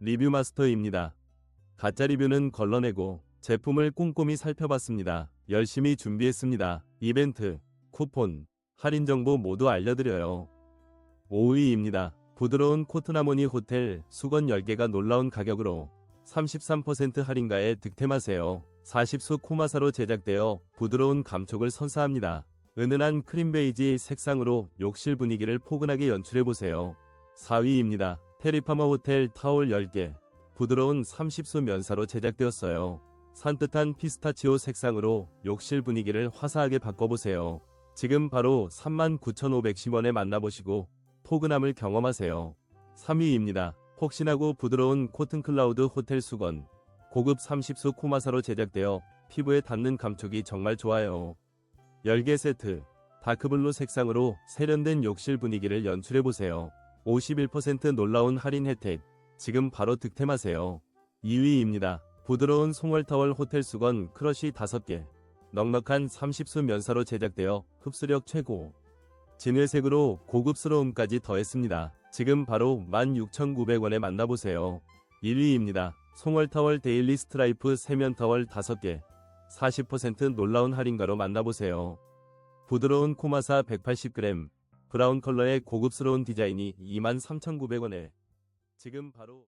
리뷰 마스터입니다. 가짜 리뷰는 걸러내고 제품을 꼼꼼히 살펴봤습니다. 열심히 준비했습니다. 이벤트, 쿠폰, 할인 정보 모두 알려드려요. 5위입니다. 부드러운 코트나무니 호텔 수건 10개가 놀라운 가격으로 33% 할인가에 득템하세요. 40수 코마사로 제작되어 부드러운 감촉을 선사합니다. 은은한 크림 베이지 색상으로 욕실 분위기를 포근하게 연출해보세요. 4위입니다. 테리파마 호텔 타올 10개. 부드러운 30수 면사로 제작되었어요. 산뜻한 피스타치오 색상으로 욕실 분위기를 화사하게 바꿔보세요. 지금 바로 39,510원에 만나보시고 포근함을 경험하세요. 3위입니다. 폭신하고 부드러운 코튼 클라우드 호텔 수건. 고급 30수 코마사로 제작되어 피부에 닿는 감촉이 정말 좋아요. 10개 세트. 다크블루 색상으로 세련된 욕실 분위기를 연출해보세요. 51% 놀라운 할인 혜택. 지금 바로 득템하세요. 2위입니다. 부드러운 송월타월 호텔 수건 크러쉬 5개. 넉넉한 30수 면사로 제작되어 흡수력 최고. 진회색으로 고급스러움까지 더했습니다. 지금 바로 16,900원에 만나보세요. 1위입니다. 송월타월 데일리 스트라이프 세면타월 5개. 40% 놀라운 할인가로 만나보세요. 부드러운 코마사 180g, 브라운 컬러의 고급스러운 디자인이 23,900원에 지금 바로